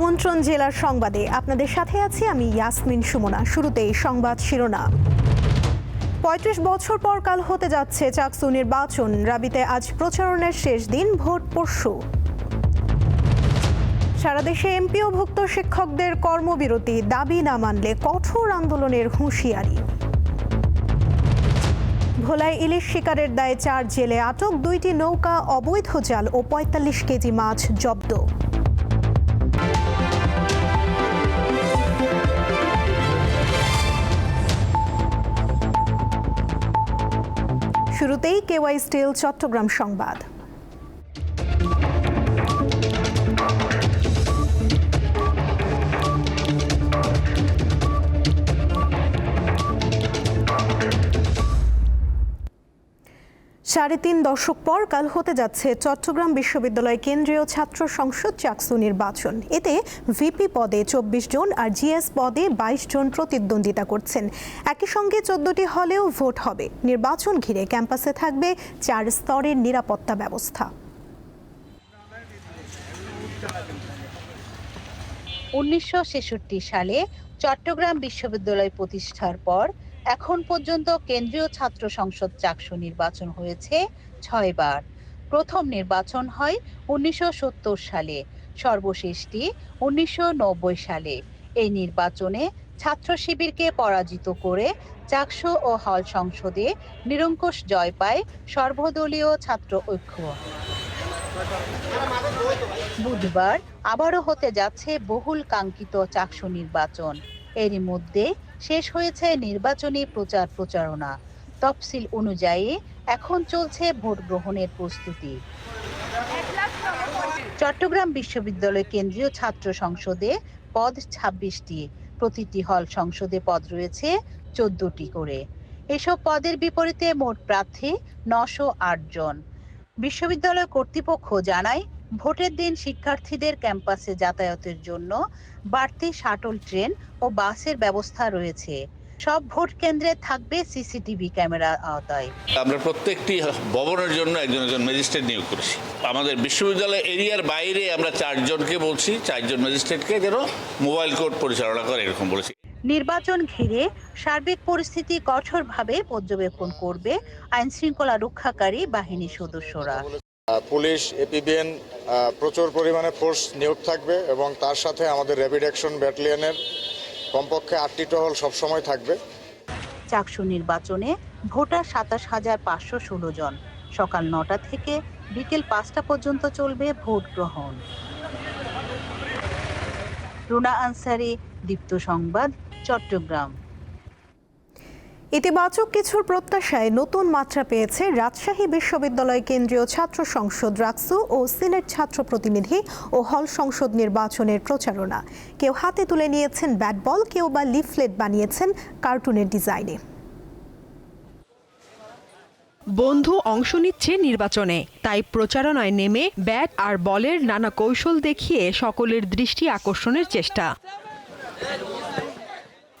আমন্ত্রণ জেলার সংবাদে। আপনাদের সাথে আছি আমি ইয়াসমিন সুমনা। শুরুতেই সংবাদ শিরোনাম। পঁয়ত্রিশ বছর পর কাল হতে যাচ্ছে চাকসু নির্বাচন। রাবিতে আজ প্রচারণের শেষ দিন, ভোট পরশু। সারা দেশে এমপিওভুক্ত শিক্ষকদের কর্মবিরতি, দাবি না মানলে কঠোর আন্দোলনের হুঁশিয়ারি। ভোলায় ইলিশ শিকারের দায়ে চার জেলে আটক, দুইটি নৌকা, অবৈধ জাল ও পঁয়তাল্লিশ কেজি মাছ জব্দ। শুরুতেই কেওয়াই স্টিল চট্টগ্রাম সংবাদ। সাড়ে তিন দশক পর কাল হতে যাচ্ছে চট্টগ্রাম বিশ্ববিদ্যালয় কেন্দ্রীয় ছাত্র সংসদ চাকসু নির্বাচন। এতে ভিপি পদে চব্বিশ জন আর জিএস পদে বাইশ জন প্রতিদ্বন্দ্বিতা করছেন। একই সঙ্গে চোদ্দটি হলেও ভোট হবে। নির্বাচন ঘিরে ক্যাম্পাসে থাকবে চার স্তরের নিরাপত্তা ব্যবস্থা। উনিশশো ছেষট্টি সালে চট্টগ্রাম বিশ্ববিদ্যালয় প্রতিষ্ঠার পর এখন পর্যন্ত কেন্দ্রীয় ছাত্র সংসদ চাকসু নির্বাচন হয়েছে ছয়বার। প্রথম নির্বাচন হয় উনিশশো সত্তর সালে, সর্বশেষটি উনিশশো নব্বই সালে। এই নির্বাচনে ছাত্র শিবিরকে পরাজিত করে চাকসু ও হল সংসদে নিরঙ্কুশ জয় পায় সর্বদলীয় ছাত্র ঐক্য। বুধবার আবারও হতে যাচ্ছে বহুল কাঙ্ক্ষিত চাকসু নির্বাচন। এরই মধ্যে শেষ হয়েছে নির্বাচনী প্রচার প্রচারণা। তফসিল অনুযায়ী এখন চলছে ভোট গ্রহণের প্রস্তুতি। চট্টগ্রাম বিশ্ববিদ্যালয় কেন্দ্রীয় ছাত্র সংসদে পদ ছাব্বিশটি, প্রতিটি হল সংসদে পদ রয়েছে চোদ্দটি করে। এসব পদের বিপরীতে মোট প্রার্থী নশো জন। বিশ্ববিদ্যালয় কর্তৃপক্ষ জানায় ভোটের দিন শিক্ষার্থীদের ক্যাম্পাসে যাতায়াতের জন্য বাড়তি শাটল ট্রেন ও বাসের ব্যবস্থা রয়েছে। সব ভোট কেন্দ্রে থাকবে সিসিটিভি ক্যামেরা আওতায়। আমরা প্রত্যেকটি ভবনের জন্য একজন একজন ম্যাজিস্ট্রেট নিয়োগ করেছি। আমাদের বিশ্ববিদ্যালয় এরিয়ার বাইরে আমরা চারজনকে বলছি চারজন ম্যাজিস্ট্রেটকে যেন মোবাইল কোর্ট পরিচালনা করে এরকম বলেছি। নির্বাচন ঘিরে সার্বিক পরিস্থিতি কঠোরভাবে পর্যবেক্ষণ করবে আইনশৃঙ্খলা রক্ষাকারী বাহিনীর সদস্যরা। পুলিশ এপিবিএন প্রচুর পরিমাণে ফোর্স নিয়োগ থাকবে এবং তার সাথে আমাদের র্যাপিড অ্যাকশন ব্যাটালিয়নের কমপক্ষে আটটি টহল সবসময় থাকবে। চাকসু নির্বাচনে ভোটার সাতাশ হাজার পাঁচশো ষোলো জন। সকাল নটা থেকে বিকেল পাঁচটা পর্যন্ত চলবে ভোট গ্রহণ। রুনা আনসারি, দীপ্ত সংবাদ, চট্টগ্রাম। ইতিবাচক কিছুর প্রত্যাশায় নতুন মাত্রা পেয়েছে রাজশাহী বিশ্ববিদ্যালয় কেন্দ্রীয় ছাত্র সংসদ রাকসু ও সিনেট ছাত্র প্রতিনিধি ও হল সংসদ নির্বাচনের প্রচারণা। কেউ হাতে তুলে নিয়েছেন ব্যাট বল, কেউ বা লিফলেট বানিয়েছেন কার্টুনের ডিজাইনে। বন্ধু অংশ নিচ্ছে নির্বাচনে, তাই প্রচারণায় নেমে ব্যাট আর বলের নানা কৌশল দেখিয়ে সকলের দৃষ্টি আকর্ষণের চেষ্টা।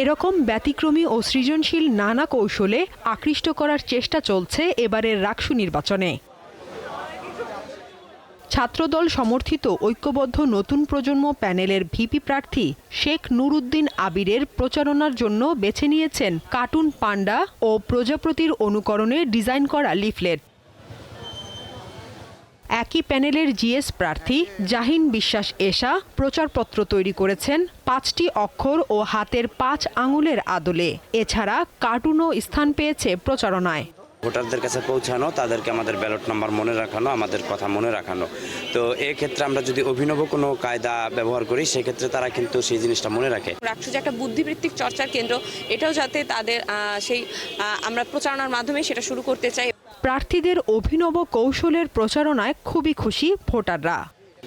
এরকম ব্যতিক্রমী ও সৃজনশীল নানা কৌশলে আকৃষ্ট করার চেষ্টা চলছে এবারের রাকসু নির্বাচনে। ছাত্রদল সমর্থিত ঐক্যবদ্ধ নতুন প্রজন্ম প্যানেলের ভিপি প্রার্থী শেখ নুরুদ্দিন আবিরের প্রচারণার জন্য বেছে নিয়েছেন কার্টুন পান্ডা ও প্রজাপতির অনুকরণে ডিজাইন করা লিফলেট। একই প্যানেলের জিএস প্রার্থী জাহিন বিশ্বাস এশা প্রচারপত্র তৈরি করেছেন পাঁচটি অক্ষর ও হাতের পাঁচ আঙুলের আদলে। এছাড়া কার্টুনও স্থান পেয়েছে প্রচারণায়। ভোটারদের কাছে পৌঁছানো তাদেরকে আমাদের ব্যালট নাম্বার মনে রাখানো আমাদের কথা মনে রাখানো। তো এক্ষেত্রে আমরা যদি অভিনব কোনো কায়দা ব্যবহার করি সেক্ষেত্রে তারা কিন্তু সেই জিনিসটা মনে রাখে। রাষ্ট্র যে একটা বুদ্ধিবৃত্তিক চর্চার কেন্দ্র এটাও যাতে তাদের সেই আমরা প্রচারণার মাধ্যমে সেটা শুরু করতে চাই। প্রার্থীদের অভিনব কৌশলের প্রচারণায় খুবই খুশি ভোটাররা।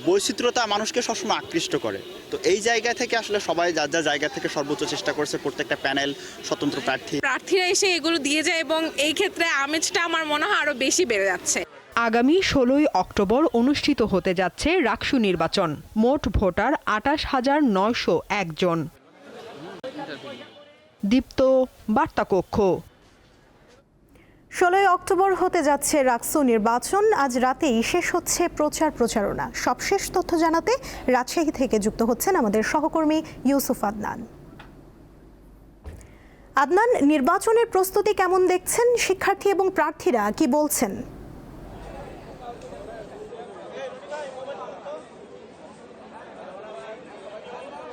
বৈচিত্র্যতা মানুষকে সবসময় আকৃষ্ট করে। তো এই জায়গা থেকে আসলে সবাই যার যার জায়গা থেকে সর্বোচ্চ চেষ্টা করছে প্রত্যেকটা প্যানেল স্বতন্ত্র প্রার্থী। প্রার্থীরা এসে এগুলো দিয়ে যায় এবং এই ক্ষেত্রে আমেজটা আমার মনে হয় আরও বেশি বেড়ে যাচ্ছে। আগামী ষোলোই অক্টোবর অনুষ্ঠিত হতে যাচ্ছে রাকসু নির্বাচন। মোট ভোটার আটাশ হাজার নয়শো একজন দীপ্ত বার্তাকক্ষ। ষোলোই অক্টোবর হতে যাচ্ছে রাকসু নির্বাচন। আজ রাতেই শেষ হচ্ছে প্রচার প্রচারণা। সবশেষ তথ্য জানাতে রাজশাহী থেকে যুক্ত হচ্ছেন আমাদের সহকর্মী ইউসুফ আদনান। আদনান, নির্বাচনের প্রস্তুতি কেমন দেখছেন? শিক্ষার্থী এবং প্রার্থীরা কি বলছেন?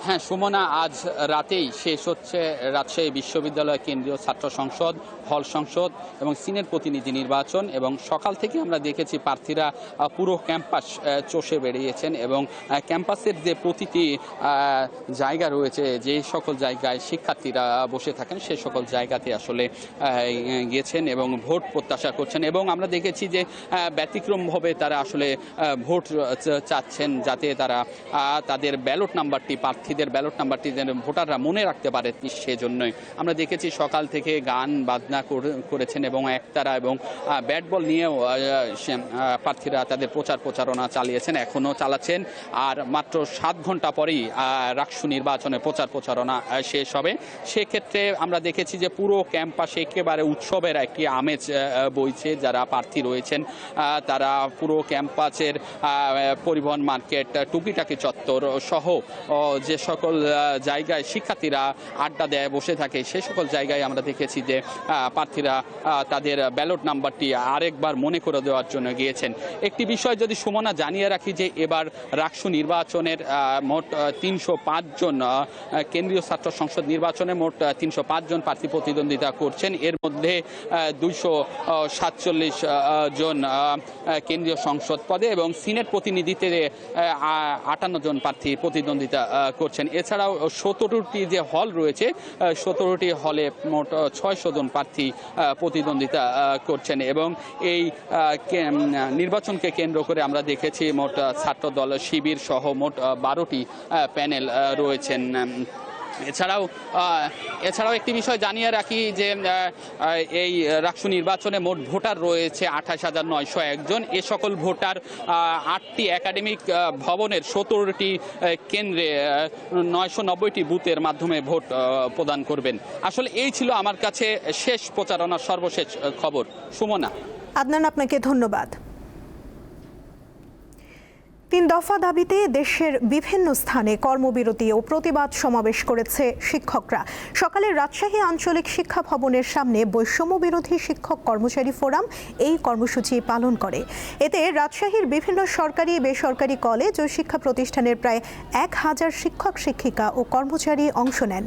হ্যাঁ সুমনা, আজ রাতেই শেষ হচ্ছে রাজশাহী বিশ্ববিদ্যালয় কেন্দ্রীয় ছাত্র সংসদ, হল সংসদ এবং সিনের প্রতিনিধি নির্বাচন এবং সকাল থেকে আমরা দেখেছি প্রার্থীরা পুরো ক্যাম্পাস চষে বেরিয়েছেন এবং ক্যাম্পাসের যে প্রতিটি জায়গা রয়েছে, যে সকল জায়গায় শিক্ষার্থীরা বসে থাকেন, সে সকল জায়গাতে আসলে গিয়েছেন এবং ভোট প্রত্যাশা করছেন এবং আমরা দেখেছি যে ব্যতিক্রমভাবে তারা আসলে ভোট চাচ্ছেন যাতে তারা তাদের ব্যালট নাম্বারটি প্রার্থীদের ব্যালট নাম্বারটি যেন ভোটাররা মনে রাখতে পারে সেজন্যই। আমরা দেখেছি সকাল থেকে গান বাজনা করে- করেছেন এবং একতারা এবং ব্যাট বল নিয়েও প্রার্থীরা তাদের প্রচার প্রচারণা চালিয়েছেন এখনও চালাচ্ছেন। আর মাত্র সাত ঘণ্টা পরেই রাকসু নির্বাচনে প্রচার প্রচারণা শেষ হবে। সেক্ষেত্রে আমরা দেখেছি যে পুরো ক্যাম্পাসে একেবারে উৎসবের একটি আমেজ বইছে। যারা প্রার্থী রয়েছেন তারা পুরো ক্যাম্পাসের পরিবহন মার্কেট, টুকিটাকি চত্বর সহ যে সকল জায়গায় শিক্ষার্থীরা আড্ডা দেয় বসে থাকে। সে সকল জায়গায় আমরা দেখেছি যে প্রার্থীরা তাদের ব্যালট নাম্বারটি আরেকবার মনে করে দেওয়ার জন্য গিয়েছেন। একটি বিষয় যদি সুমনা জানিয়ে রাখি যে এবার রাকসু নির্বাচনের মোট তিনশো পাঁচ জন কেন্দ্রীয় ছাত্র সংসদ নির্বাচনে মোট তিনশো জন প্রার্থী প্রতিদ্বন্দ্বিতা করছেন। এর মধ্যে দুইশো সাতচল্লিশ জন কেন্দ্রীয় সংসদ পদে এবং সিনেট প্রতিনিধিতে আটান্ন জন প্রার্থী প্রতিদ্বন্দ্বিতা আহ, করছেন। এছাড়াও সতেরোটি যে হল রয়েছে সতেরোটি হলে মোট ছয়শো জন প্রার্থী প্রতিদ্বন্দ্বিতা করছেন এবং এই নির্বাচনকে কেন্দ্র করে আমরা দেখেছি মোট ছাত্রদল ছাত্র দল শিবির সহ মোট বারোটি প্যানেল রয়েছেন এছাড়াও এছাড়াও একটি বিষয় জানিয়ে রাখি যে এই রাকসু নির্বাচনে মোট ভোটার রয়েছে আঠাশ হাজার নয়শো একজন। এ সকল ভোটার আটটি একাডেমিক ভবনের সতেরোটি কেন্দ্রে নয়শো নব্বইটি বুথের মাধ্যমে ভোট প্রদান করবেন। আসলে এই ছিল আমার কাছে শেষ প্রচারণার সর্বশেষ খবর। সুমনা। আদনান, আপনাকে ধন্যবাদ। তিন দফা দাবিতে দেশের বিভিন্ন স্থানে কর্মবিরতি ও প্রতিবাদ সমাবেশ করেছে শিক্ষকরা। সকালে রাজশাহী আঞ্চলিক শিক্ষা ভবনের সামনে বৈষম্য বিরোধী শিক্ষক কর্মচারী ফোরাম এই কর্মসূচি পালন করে। এতে রাজশাহীর বিভিন্ন সরকারি, বেসরকারি কলেজ ও শিক্ষা প্রতিষ্ঠানের প্রায় এক হাজার শিক্ষক, শিক্ষিকা ও কর্মচারী অংশ নেন।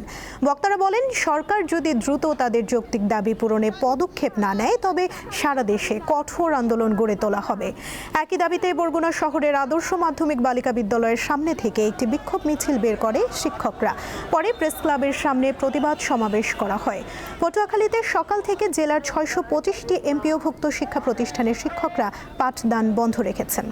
বক্তারা বলেন, সরকার যদি দ্রুত তাদের যৌক্তিক দাবি পূরণে পদক্ষেপ না নেয়, তবে সারা দেশে কঠোর আন্দোলন গড়ে তোলা হবে। একই দাবিতে বরগুনা শহরের আদর্শ মাধ্যমিক বালিকা বিদ্যালয়ের সামনে থেকে একটি বিক্ষোভ মিছিল বের করে শিক্ষকরা। পরে প্রেস ক্লাবের সামনে প্রতিবাদ সমাবেশ করা হয়। পটুয়াখালীতে সকাল থেকে জেলার ছয়শো পঁচিশটি এমপিওভুক্ত শিক্ষা প্রতিষ্ঠানের শিক্ষকরা পাঠদান বন্ধ রেখেছেন।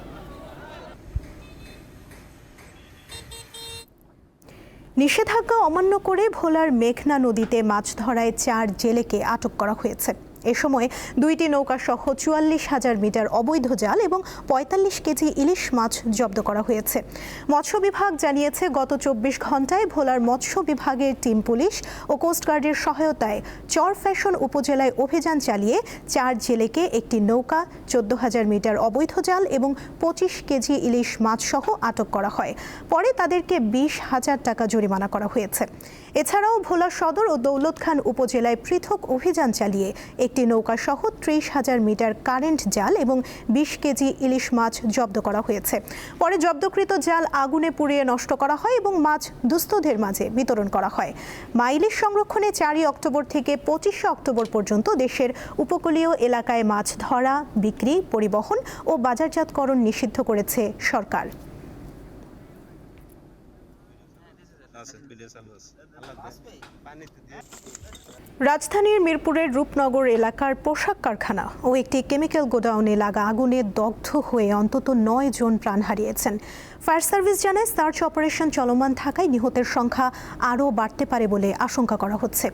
নিষেধাজ্ঞা অমান্য করে ভোলার মেঘনা নদীতে মাছ ধরায় চার জেলেকে আটক করা হয়েছে। এ সময় দুইটি নৌকা সহ চুয়াল্লিশ হাজার মিটার অবৈধ জাল এবং পঁয়তাল্লিশ কেজি ইলিশ মাছ জব্দ করা হয়েছে। মৎস্য বিভাগ জানিয়েছে, গত চব্বিশ ঘন্টায় ভোলার মৎস্য বিভাগের টিম পুলিশ ও কোস্টগার্ডের সহায়তায় চর ফ্যাশন উপজেলায় অভিযান চালিয়ে চার জেলেকে একটি নৌকা, চোদ্দ হাজার মিটার অবৈধ জাল এবং পঁচিশ কেজি ইলিশ মাছ সহ আটক করা হয়। পরে তাদেরকে বিশ হাজার টাকা জরিমানা করা হয়েছে। এছাড়াও ভোলা সদর ও দৌলত খান উপজেলায় পৃথক অভিযান চালিয়ে একটি নৌকা সহ ত্রিশ হাজার মিটার কারেন্ট জাল এবং বিশ কেজি ইলিশ মাছ জব্দ করা হয়েছে। পরে জব্দকৃত জাল আগুনে পুড়িয়ে নষ্ট করা হয় এবং মাছ দুস্থদের মাঝে বিতরণ করা হয়। মা ইলিশ সংরক্ষণে চারই অক্টোবর থেকে পঁচিশে অক্টোবর পর্যন্ত দেশের উপকূলীয় এলাকায় মাছ ধরা, বিক্রি, পরিবহন ও বাজারজাতকরণ নিষিদ্ধ করেছে সরকার। রাজধানীর মিরপুরের রূপনগর এলাকার পোশাক কারখানা ও একটি কেমিক্যাল গোডাউনে লাগা আগুনে দগ্ধ হয়ে অন্তত নয় জন প্রাণ হারিয়েছেন। ফায়ার সার্ভিস জানায়, সার্চ অপারেশন চলমান থাকায় নিহতের সংখ্যা আরও বাড়তে পারে বলে আশঙ্কা করা হচ্ছে।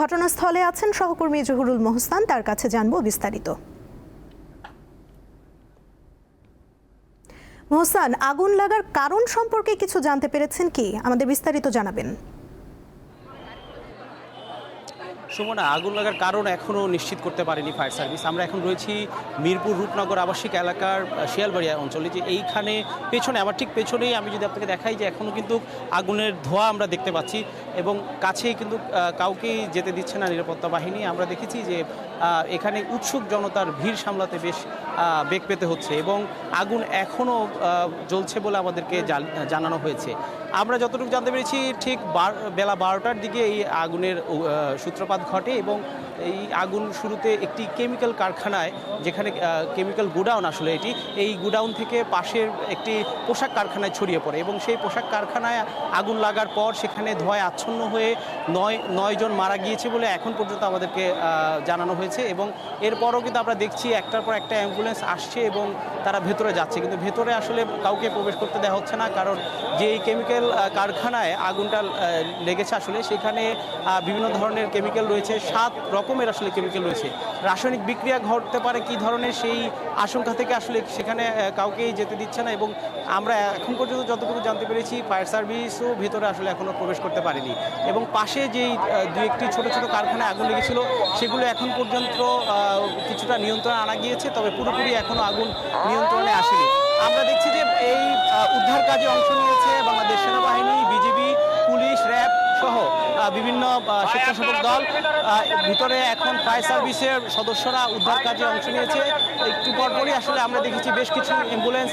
ঘটনাস্থলে আছেন সহকর্মী জহুরুল মোহস্তান তার কাছে জানব বিস্তারিত। মোহসান আগুন লাগার কারণ সম্পর্কে কিছু জানতে পেরেছেন কি? আমাদের বিস্তারিত জানাবেন। সুমনা, আগুন লাগার কারণ এখনও নিশ্চিত করতে পারেনি ফায়ার সার্ভিস। আমরা এখন রয়েছি মিরপুর রূপনগর আবাসিক এলাকার শিয়ালবাড়িয়া অঞ্চলে। যে এইখানে পেছনে, আমার ঠিক পেছনেই আমি যদি আপনাকে দেখাই যে এখনও কিন্তু আগুনের ধোঁয়া আমরা দেখতে পাচ্ছি এবং কাছেই কিন্তু কাউকেই যেতে দিচ্ছে না নিরাপত্তা বাহিনী। আমরা দেখেছি যে এখানে উৎসুক জনতার ভিড় সামলাতে বেশ বেগ পেতে হচ্ছে এবং আগুন এখনও জ্বলছে বলে আমাদেরকে জানানো হয়েছে। আমরা যতটুকু জানতে পেরেছি ঠিক বেলা বারোটার দিকে এই আগুনের সূত্রপাত ঘটে এবং এই আগুন শুরুতে একটি কেমিক্যাল কারখানায় যেখানে কেমিক্যাল গোডাউন আসলে এটি, এই গোডাউন থেকে পাশের একটি পোশাক কারখানায় ছড়িয়ে পড়ে এবং সেই পোশাক কারখানায় আগুন লাগার পর সেখানে ধোঁয়ায় আচ্ছন্ন হয়ে নয় নয়জন মারা গিয়েছে বলে এখন পর্যন্ত আমাদেরকে জানানো হয়েছে এবং এরপরও কিন্তু আমরা দেখছি একটার পর একটা অ্যাম্বুলেন্স আসছে এবং তারা ভেতরে যাচ্ছে। কিন্তু ভেতরে আসলে কাউকে প্রবেশ করতে দেওয়া হচ্ছে না কারণ যে এই কেমিক্যাল কারখানায় আগুনটা লেগেছে আসলে সেখানে বিভিন্ন ধরনের কেমিক্যাল রয়েছে। সাত রকমের আসলে কেমিক্যাল রয়েছে। রাসায়নিক বিক্রিয়া ঘটতে পারে কি ধরনের সেই আশঙ্কা থেকে আসলে সেখানে কাউকেই যেতে দিচ্ছে না এবং আমরা এখন পর্যন্ত যতটুকু জানতে পেরেছি, ফায়ার সার্ভিসও ভেতরে আসলে এখনও প্রবেশ করতে পারেনি। এবং পাশে যেই দু একটি ছোট ছোট কারখানায় আগুন লেগেছিল, সেগুলো এখন পর্যন্ত কিছুটা নিয়ন্ত্রণে আনা গিয়েছে, তবে পুরোপুরি এখনও আগুন নিয়ন্ত্রণে আসেনি। আমরা দেখছি যে এই উদ্ধার কাজে অংশ নিয়েছে বাংলাদেশ সেনাবাহিনী, বিজিবি, পুলিশ, র্যাব সহ বিভিন্ন স্বেচ্ছাসেবক দল ভিতরে এখন ফায়ার সার্ভিসের সদস্যরা উদ্ধার কাজে অংশ নিয়েছে। একটু পরপরই আসলে আমরা দেখেছি বেশ কিছু অ্যাম্বুলেন্স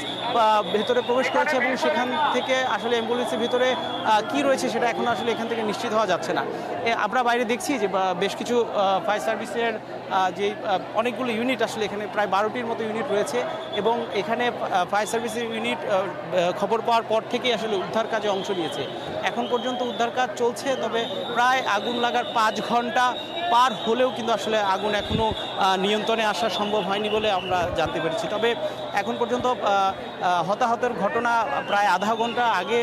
ভেতরে প্রবেশ করেছে এবং সেখান থেকে আসলে অ্যাম্বুলেন্সের ভিতরে কি রয়েছে সেটা এখন আসলে এখান থেকে নিশ্চিত হওয়া যাচ্ছে না। আমরা বাইরে দেখছি যে বেশ কিছু ফায়ার সার্ভিসের যে অনেকগুলো ইউনিট আসলে এখানে প্রায় বারোটির মতো ইউনিট রয়েছে এবং এখানে ফায়ার সার্ভিসের ইউনিট খবর পাওয়ার পর থেকেই আসলে উদ্ধার কাজে অংশ নিয়েছে। এখন পর্যন্ত উদ্ধার কাজ চলছে তবে প্রায় আগুন লাগার পাঁচ ঘণ্টা পার হলেও কিন্তু আসলে আগুন এখনও নিয়ন্ত্রণে আসা সম্ভব হয়নি বলে আমরা জানতে পেরেছি। তবে এখন পর্যন্ত হতাহতের ঘটনা প্রায় আধা ঘণ্টা আগে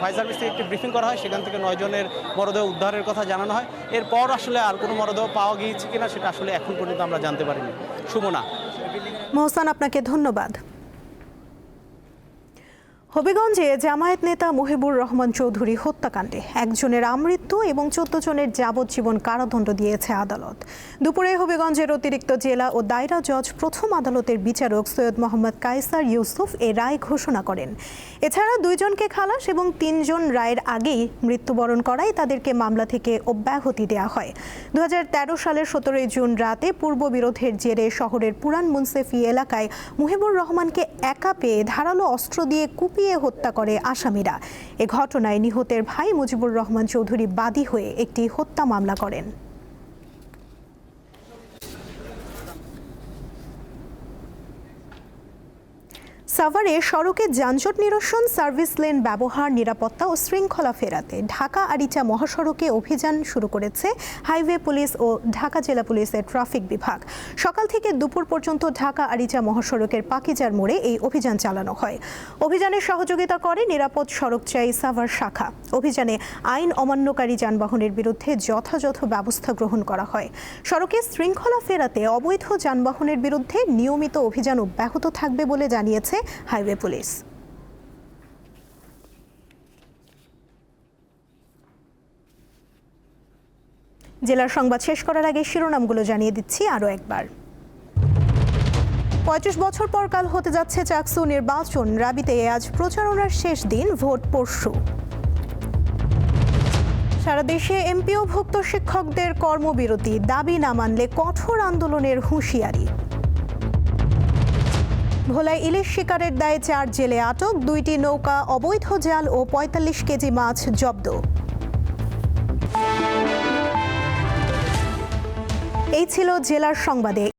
ফায়ার সার্ভিস থেকে একটি ব্রিফিং করা হয়, সেখান থেকে নয় জনের মরদেহ উদ্ধারের কথা জানানো হয়। এরপর আসলে আর কোনো মরদেহ পাওয়া গিয়েছে কিনা, সেটা আসলে এখন পর্যন্ত আমরা জানতে পারিনি। সুমনা। মোহসান, আপনাকে ধন্যবাদ। হবিগঞ্জে জামায়াত নেতা মুহিবুর রহমান চৌধুরী হত্যাকাণ্ডে একজনের আমৃত্যু এবং চোদ্দ জনের যাবজ্জীবন কারাদণ্ড দিয়েছে আদালত। দুপুরে হবিগঞ্জের অতিরিক্ত জেলা ও দায়রা জজ প্রথম আদালতের বিচারক সৈয়দ মোহাম্মদ কায়সার ইউসুফ এ রায় ঘোষণা করেন। এছাড়া দুইজনকে খালাস এবং তিনজন রায়ের আগেই মৃত্যুবরণ করায় তাদেরকে মামলা থেকে অব্যাহতি দেওয়া হয়। দু তেরো সালের সতেরোই জুন রাতে পূর্ব বিরোধের জেরে শহরের পুরান মুন্সেফি এলাকায় মুহিবুর রহমানকে একা পেয়ে ধারালো অস্ত্র দিয়ে কুপিয়ে হত্যা করে আসামিরা। এ ঘটনায় নিহতের ভাই মুজিবুর রহমান চৌধুরী বাদী হয়ে একটি হত্যা মামলা করেন। সাভারে সড়কে যানজট নিরসন, সার্ভিস লেন ব্যবহার, নিরাপত্তা ও শৃঙ্খলা ফেরাতে ঢাকা আরিচা মহাসড়কে অভিযান শুরু করেছে হাইওয়ে পুলিশ ও ঢাকা জেলা পুলিশের ট্রাফিক বিভাগ। সকাল থেকে দুপুর পর্যন্ত ঢাকা আরিচা মহাসড়কের পাকিজার মোড়ে এই অভিযান চালানো হয়। অভিযানে সহযোগিতা করে নিরাপদ সড়ক চাই সাভার শাখা। অভিযানে আইন অমান্যকারী যানবাহনের বিরুদ্ধে যথাযথ ব্যবস্থা গ্রহণ করা হয়। সড়কে শৃঙ্খলা ফেরাতে অবৈধ যানবাহনের বিরুদ্ধে নিয়মিত অভিযান অব্যাহত থাকবে বলে জানিয়েছে হাইওয়ে পুলিশ। জেলার সংবাদ শেষ করার আগে শিরোনামগুলো জানিয়ে দিচ্ছি আরও একবার। পঁয়ত্রিশ বছর পর কাল হতে যাচ্ছে চাকসু নির্বাচন। রাবিতে আজ প্রচারণার শেষ দিন, ভোট পরশু। সারা দেশে এমপিওভুক্ত শিক্ষকদের কর্মবিরতি, দাবি না মানলে কঠোর আন্দোলনের হুঁশিয়ারি। ভোলায় ইলিশ শিকারের দায়ে চার জেলে আটক, দুইটি নৌকা, অবৈধ জাল ও পঁয়তাল্লিশ কেজি মাছ জব্দ। এই ছিল জেলার সংবাদে।